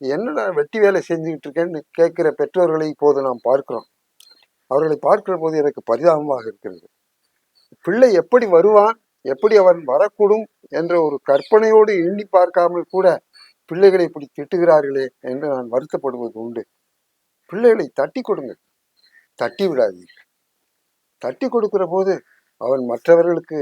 என்னடா வெட்டி வேலை செஞ்சுக்கிட்டு இருக்கேன்னு கேட்கிற பெற்றோர்களை இப்போது நாம் பார்க்கிறோம். அவர்களை பார்க்கிற போது எனக்கு பரிதாபமாக இருக்கிறது. பிள்ளை எப்படி வருவான் எப்படி அவன் வரக்கூடும் என்ற ஒரு கற்பனையோடு எண்ணி பார்க்காமல் கூட பிள்ளைகளை இப்படி திட்டுகிறார்களே என்று நான் வருத்தப்படுவது உண்டு. பிள்ளைகளை தட்டி கொடுங்க தட்டி விடாதீர்கள். தட்டி கொடுக்கிற போது அவன் மற்றவர்களுக்கு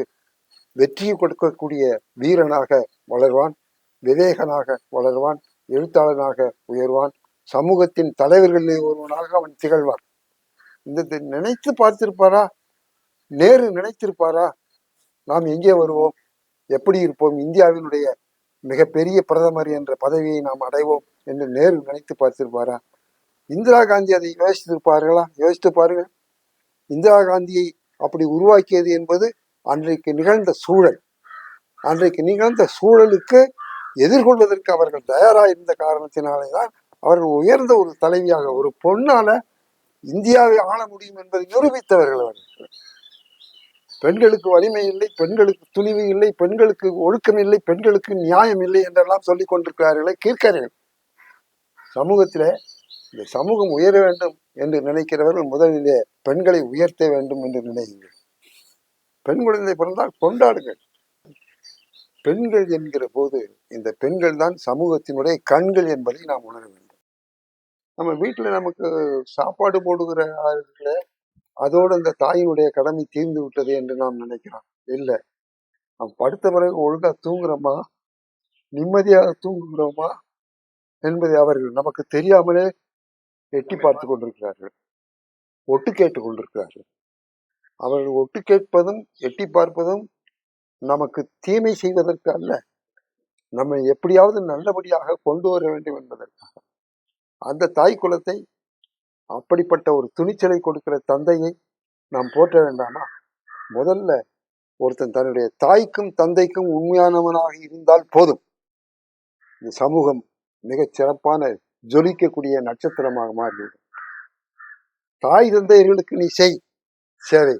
வெற்றியை கொடுக்கக்கூடிய வீரனாக வளர்வான் விவேகனாக வளர்வான் எழுத்தாளனாக உயர்வான். சமூகத்தின் தலைவர்களில் ஒருவனாக அவன் திகழ்வான். இந்த நினைத்து பார்த்திருப்பாரா? நேரு நினைத்திருப்பாரா? நாம் எங்கே வருவோம்? எப்படி இருப்போம்? இந்தியாவினுடைய மிகப்பெரிய பிரதமர் என்ற பதவியை நாம் அடைவோம் என்று நேரு நினைத்து பார்த்திருப்பாரா? இந்திரா காந்தி அதை யோசித்திருப்பார்களா? யோசித்து பாருங்கள். இந்திரா காந்தியை அப்படி உருவாக்கியது என்பது அன்றைக்கு நிகழ்ந்த சூழல். அன்றைக்கு நிகழ்ந்த சூழலுக்கு எதிர்கொள்வதற்கு அவர்கள் தயாராக இருந்த காரணத்தினாலே தான் அவர்கள் உயர்ந்த ஒரு தலைவியாக ஒரு பொண்ணால இந்தியாவை ஆள முடியும் என்பதை நிரூபித்தவர்கள் அவர்கள் பெண்களுக்கு வலிமை இல்லை பெண்களுக்கு துணிவு இல்லை பெண்களுக்கு ஒழுக்கம் இல்லை பெண்களுக்கு நியாயம் இல்லை என்றெல்லாம் சொல்லிக் கொண்டிருக்கிறார்களே கீர்க்கர்கள். சமூகத்திலே இந்த சமூகம் உயர வேண்டும் என்று நினைக்கிறவர்கள் முதலிலே பெண்களை உயர்த்த வேண்டும் என்று நினையுங்கள். பெண் குழந்தை பிறந்தால் கொண்டாடுங்கள். பெண்கள் என்கிற போது இந்த பெண்கள் தான் சமூகத்தினுடைய கண்கள் என்பதை நாம் உணர வேண்டும். நம்ம வீட்டில் நமக்கு சாப்பாடு போடுகிற ஆளுகள அதோடு அந்த தாயினுடைய கடமை தீர்ந்து விட்டது என்று நாம் நினைக்கிறோம். இல்லை. நாம் படுத்த பிறகு ஒழுங்காக தூங்குறோமா? நிம்மதியாக தூங்குகிறோமா? என்பதை அவர்கள் நமக்கு தெரியாமலே எட்டி பார்த்து கொண்டிருக்கிறார்கள். ஒட்டு கேட்டு கொண்டிருக்கிறார்கள். அவர்கள் ஒட்டு கேட்பதும் எட்டி பார்ப்பதும் நமக்கு தீமை செய்வதற்கு அல்ல. நம்மை எப்படியாவது நல்லபடியாக கொண்டு வர வேண்டும் என்பதற்காக. அந்த தாய் குலத்தை அப்படிப்பட்ட ஒரு துணிச்சலை கொடுக்கிற தந்தையை நாம் போற்ற வேண்டாமா? முதல்ல ஒருத்தன் தன்னுடைய தாய்க்கும் தந்தைக்கும் உண்மையானவனாக இருந்தால் போதும். இந்த சமூகம் மிகச் சிறப்பான ஜொலிக்கக்கூடிய நட்சத்திரமாக மாறிவிடும். தாய் தந்தையர்களுக்கு நீ செய் சேவை.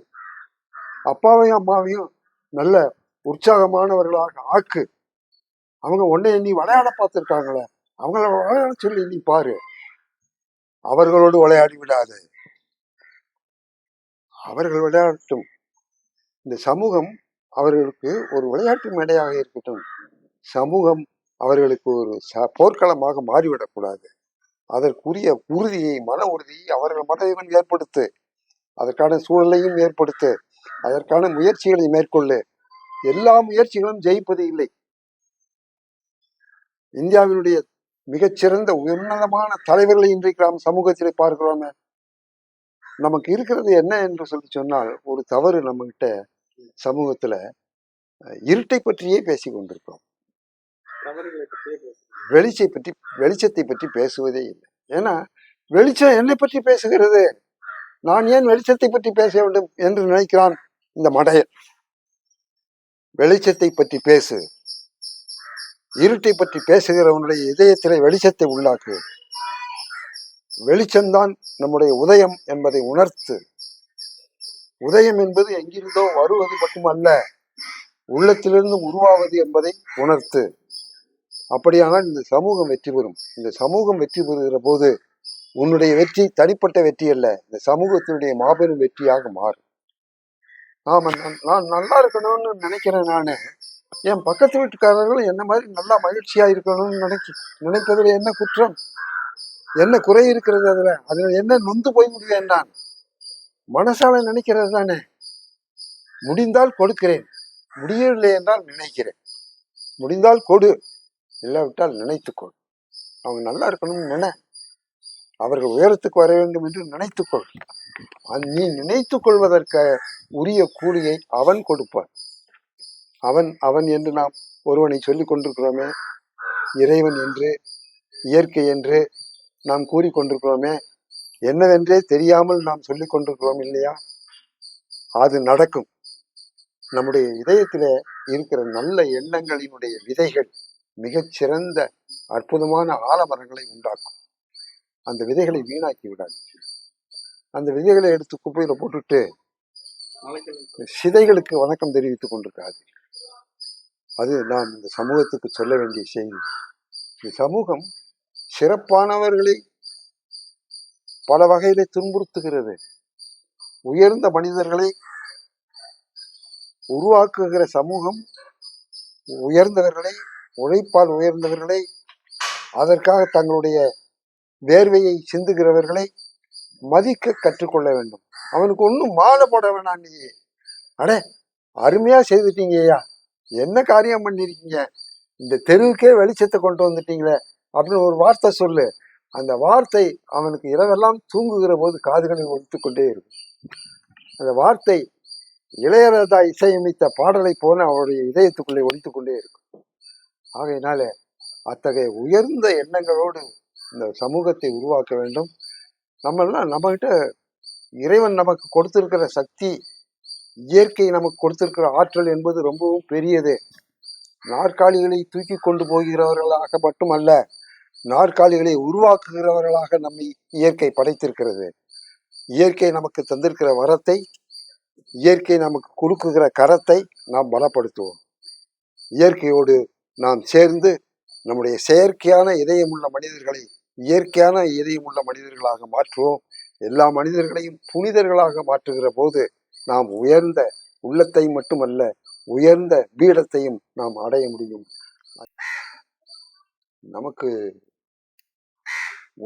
அப்பாவையும் அம்மாவையும் நல்ல உற்சாகமானவர்களாக ஆக்கு. அவங்க உன்னை நீ விளையாட பார்த்துருக்காங்களே அவங்கள விளையாட சொல்லி நீ பாரு. அவர்களோடு விளையாடி விடாது. அவர்கள் விளையாடட்டும் இந்த சமூகம் அவர்களுக்கு ஒரு விளையாட்டு மேடையாக இருக்கட்டும். சமூகம் அவர்களுக்கு ஒரு ச- போர்க்களமாக மாறிவிடக்கூடாது. அதற்குரிய உறுதியை மன உறுதியை அவர்கள் மனதிலும் ஏற்படுத்து. அதற்கான சூழலையும் ஏற்படுத்து. அதற்கான முயற்சிகளை மேற்கொள்ளு. எல்லா முயற்சிகளும் ஜெயிப்பது இல்லை. இந்தியாவினுடைய மிகச்சிறந்த உன்னதமான தலைவர்களை இன்றைக்கு நாம் சமூகத்திலே பார்க்கிறோமே நமக்கு இருக்கிறது என்ன என்று சொல்லி சொன்னால் ஒரு தவறு நம்ம கிட்ட சமூகத்துல இருட்டை பற்றியே பேசிக் கொண்டிருக்கிறோம். வெளிச்சை பற்றி வெளிச்சத்தை பற்றி பேசுவதே இல்லை. ஏன்னா வெளிச்சம் என்னை பற்றி பேசுகிறது? நான் ஏன் வெளிச்சத்தை பற்றி பேச வேண்டும் என்று நினைக்கிறான் இந்த மடையன்? வெளிச்சத்தை பற்றி பேசு. இருட்டை பற்றி பேசுகிறவனுடைய இதயத்திலே வெளிச்சத்தை உள்ளாக்கு. வெளிச்சம்தான் நம்முடைய உதயம் என்பதை உணர்த்து. உதயம் என்பது எங்கிருந்தோ வருவது மட்டுமல்ல உள்ளத்திலிருந்து உருவாவது என்பதை உணர்த்து. அப்படியானால் இந்த சமூகம் வெற்றி பெறும். இந்த சமூகம் வெற்றி பெறுகிற போது உன்னுடைய வெற்றி தனிப்பட்ட வெற்றி அல்ல இந்த சமூகத்தினுடைய மாபெரும் வெற்றியாக மாறும். ஆமா நான் நான் நல்லா இருக்கணும்னு நினைக்கிறேன் நான். என் பக்கத்து வீட்டுக்காரர்களும் என்ன மாதிரி நல்லா மகிழ்ச்சியா இருக்கணும்னு நினைக்க நினைப்பதில் என்ன குற்றம்? என்ன குறை இருக்கிறது அதுல? அதுல என்ன நொந்து போய் முடிவேன் நான்? மனசால நினைக்கிறது தானே? முடிந்தால் கொடுக்கிறேன். முடியவில்லை என்றால் நினைக்கிறேன். முடிந்தால் கொடு. இல்லாவிட்டால் நினைத்துக்கொள் அவங்க நல்லா இருக்கணும்னு நினை அவர்கள் உயரத்துக்கு வர வேண்டும் என்று நினைத்துக்கொள் நீ நினைத்துக் கொள்வதற்கு உரிய கூலியை அவன் கொடுப்பான். அவன் அவன் என்று நாம் ஒருவனை சொல்லிக் கொண்டிருக்கிறோமே இறைவன் என்று இயற்கை என்று நாம் கூறிக்கொண்டிருக்கிறோமே என்னவென்றே தெரியாமல் நாம் சொல்லிக் கொண்டிருக்கிறோம் இல்லையா? அது நடக்கும். நம்முடைய இதயத்தில் இருக்கிற நல்ல எண்ணங்களினுடைய விதைகள் மிகச்சிறந்த அற்புதமான ஆலமரங்களை உண்டாக்கும். அந்த விதைகளை வீணாக்கி விடாது அந்த விதைகளை எடுத்து குப்பையில போட்டுட்டு சிதைகளுக்கு வணக்கம் தெரிவித்துக் கொண்டிருக்காது அது நாம் இந்த சமூகத்துக்கு சொல்ல வேண்டிய செய்தி. இந்த சமூகம் சிறப்பானவர்களை பல வகையிலே துன்புறுத்துகிறது. உயர்ந்த மனிதர்களை உருவாக்குகிற சமூகம் உயர்ந்தவர்களை உழைப்பால் உயர்ந்தவர்களை அதற்காக தங்களுடைய வேர்வையை சிந்துகிறவர்களை மதிக்க கற்றுக்கொள்ள வேண்டும். அவனுக்கு ஒன்றும் மாலை போட வேணாம் நீ அட அருமையா செய்துட்டீங்கய்யா. என்ன காரியம் பண்ணிருக்கீங்க? இந்த தெருவுக்கே வெளிச்சத்தை கொண்டு வந்துட்டீங்களே அப்படின்னு ஒரு வார்த்தை சொல்லு. அந்த வார்த்தை அவனுக்கு இரவெல்லாம் தூங்குகிற போது காதுகளில் ஒழித்து கொண்டே இருக்கும். அந்த வார்த்தை இளையராஜா இசையமைத்த பாடலை போல அவருடைய இதயத்துக்குள்ளே ஒழித்து கொண்டே இருக்கும். ஆகையினால அத்தகைய உயர்ந்த எண்ணங்களோடு இந்த சமூகத்தை உருவாக்க வேண்டும். நம்மெல்லாம் நம்மகிட்ட இறைவன் நமக்கு கொடுத்திருக்கிற சக்தி இயற்கை நமக்கு கொடுத்திருக்கிற ஆற்றல் என்பது ரொம்பவும் பெரியது. நாற்காலிகளை தூக்கி கொண்டு போகிறவர்களாக மட்டுமல்ல நாற்காலிகளை உருவாக்குகிறவர்களாக நம்மை இயற்கை படைத்திருக்கிறது. இயற்கை நமக்கு தந்திருக்கிற வரத்தை இயற்கை நமக்கு கொடுக்குகிற கரத்தை நாம் பலப்படுத்துவோம். இயற்கையோடு நாம் சேர்ந்து நம்முடைய செயற்கையான இதயமுள்ள மனிதர்களை இயற்கையான இதயமுள்ள மனிதர்களாக மாற்றுவோம். எல்லா மனிதர்களையும் புனிதர்களாக மாற்றுகிற போது நாம் உயர்ந்த உள்ளத்தை மட்டுமல்ல உயர்ந்த பீடத்தையும் நாம் அடைய முடியும். நமக்கு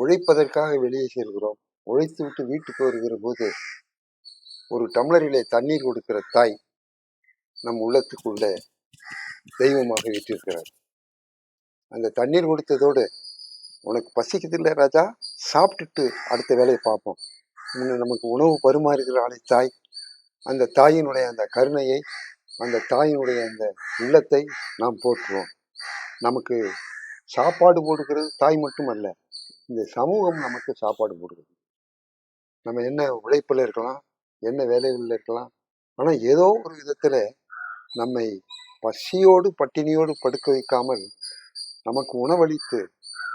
உழைப்பதற்காக வெளியே செல்கிறோம். உழைத்து விட்டு வீட்டுக்கு வருகிற போது ஒரு டம்ளரிலே தண்ணீர் கொடுக்கிற தாய் நம் உள்ளத்துக்குள்ள தெய்வமாக வீட்டிருக்கிறார் அந்த தண்ணீர் கொடுத்ததோடு உனக்கு பசிக்குது இல்லை ராஜா? சாப்பிட்டுட்டு அடுத்த வேலையை பார்ப்போம். முன்ன நமக்கு உணவு பரிமாறுகிற ஆளை தாய் அந்த தாயினுடைய அந்த கருணையை அந்த தாயினுடைய அந்த உள்ளத்தை நாம் போற்றுவோம். நமக்கு சாப்பாடு போடுகிறது தாய் மட்டுமல்ல இந்த சமூகம் நமக்கு சாப்பாடு போடுகிறது. நம்ம என்ன உழைப்பில் இருக்கலாம் என்ன வேலைகளில் இருக்கலாம் ஆனால் ஏதோ ஒரு விதத்தில் நம்மை பசியோடு பட்டினியோடு படுக்க வைக்காமல் நமக்கு உணவளித்து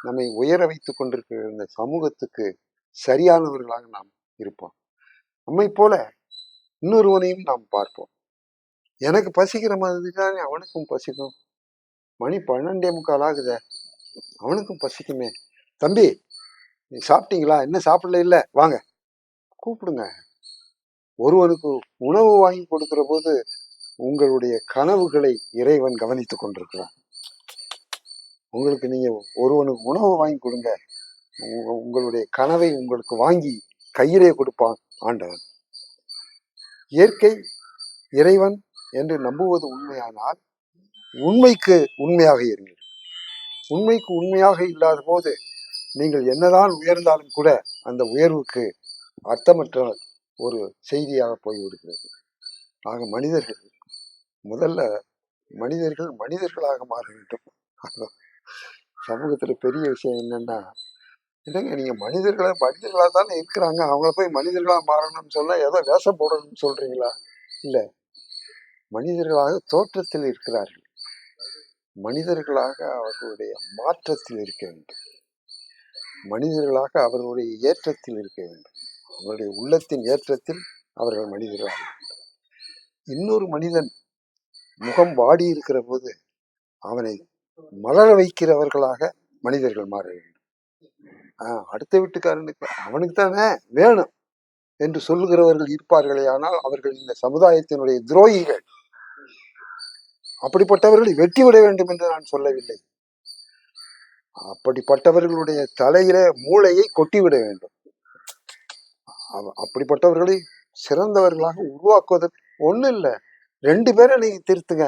நம்மை உயர வைத்து கொண்டிருக்கிற இந்த சமூகத்துக்கு சரியானவர்களாக நாம் இருப்போம். நம்மை போல இன்னொருவனையும் நாம் பார்ப்போம். எனக்கு பசிக்கிற மாதிரி தானே அவனுக்கும் பசிக்கும். மணி பன்னெண்டே முக்கால் ஆகுதே. அவனுக்கும் பசிக்குமே. தம்பி நீ சாப்பிட்டீங்களா? என்ன சாப்பிடல? இல்ல. வாங்க. கூப்பிடுங்க. ஒருவனுக்கு உணவு வாங்கி கொடுக்கிற போது உங்களுடைய கனவுகளை இறைவன் கவனித்துக் கொண்டிருக்கிறான். உங்களுக்கு நீங்கள் ஒருவனுக்கு உணவு வாங்கி கொடுங்க. உங்க- உங்களுடைய கனவை உங்களுக்கு வாங்கி கையிலே கொடுப்பான் ஆண்டவன். இயற்கை இறைவன் என்று நம்புவது உண்மையானால் உண்மைக்கு உண்மையாக இருங்கள். உண்மைக்கு உண்மையாக இல்லாத போது நீங்கள் என்னதான் உயர்ந்தாலும் கூட அந்த உயர்வுக்கு அர்த்தமற்ற ஒரு செய்தியாக போய்விடுகிறது. ஆக மனிதர்கள் முதல்ல மனிதர்கள் மனிதர்களாக மாற வேண்டும். அதான் சமூகத்தில் பெரிய விஷயம் என்னன்னா என்னங்க நீங்க மனிதர்களை மனிதர்களாக தானே இருக்கிறாங்க. அவங்கள போய் மனிதர்களா மாறணும்னு சொன்னா ஏதோ வேஷம் போடணும்னு சொல்றீங்களா? இல்லை. மனிதர்களாக தோற்றத்தில் இருக்கிறார்கள். மனிதர்களாக அவர்களுடைய மாற்றத்தில் இருக்க வேண்டும். மனிதர்களாக அவர்களுடைய ஏற்றத்தில் இருக்க வேண்டும். அவருடைய உள்ளத்தின் ஏற்றத்தில் அவர்கள் மனிதர்களாக வேண்டும். இன்னொரு மனிதன் முகம் வாடி இருக்கிற போது அவனை மலர வைக்கிறவர்களாக மனிதர்கள் மாற வேண்டும் ஆஹ் அடுத்த வீட்டுக்காரனுக்கு அவனுக்கு தானே வேணும் என்று சொல்லுகிறவர்கள் இருப்பார்களே ஆனால் அவர்கள் இந்த சமுதாயத்தினுடைய துரோகிகள். அப்படிப்பட்டவர்களை வெட்டிவிட வேண்டும் என்று நான் சொல்லவில்லை. அப்படிப்பட்டவர்களுடைய தலையில மூளையை கொட்டிவிட வேண்டும். அப்படிப்பட்டவர்களை சிறந்தவர்களாக உருவாக்குவதற்கு ஒண்ணும் இல்லை. ரெண்டு பேரை நீங்க திருத்துங்க.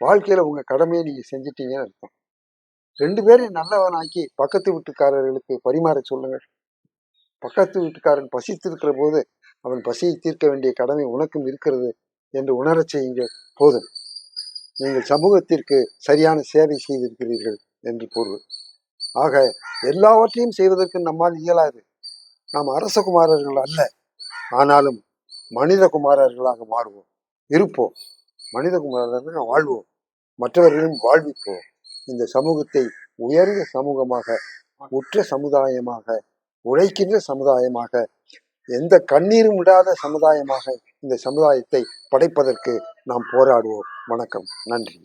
வாழ்க்கையில உங்க கடமையை நீங்க செஞ்சிட்டீங்கன்னு அர்த்தம். ரெண்டு பேரையும் நல்லவனாக்கி பக்கத்து வீட்டுக்காரர்களுக்கு பரிமாற சொல்லுங்கள். பக்கத்து வீட்டுக்காரன் பசித்திருக்கிற போது அவன் பசியை தீர்க்க வேண்டிய கடமை உனக்கும் இருக்கிறது என்று உணரச் செய்யுங்கள். போதும். நீங்கள் சமூகத்திற்கு சரியான சேவை செய்திருக்கிறீர்கள் என்று பொருள் ஆக எல்லாவற்றையும் செய்வதற்கு நம்மால் இயலாது. நாம் அரசகுமாரர்கள் அல்ல. ஆனாலும் மனித குமாரர்களாக மாறுவோம். இருப்போம். மனித குமாரர்களாக வாழ்வோம். மற்றவர்களையும் வாழ்விப்போம் இந்த சமூகத்தை உயர்ந்த சமூகமாக உற்ற சமுதாயமாக உழைக்கின்ற சமுதாயமாக எந்த கண்ணீரும் விடாத சமுதாயமாக இந்த சமுதாயத்தை படைப்பதற்கு நாம் போராடுவோம். வணக்கம். நன்றி.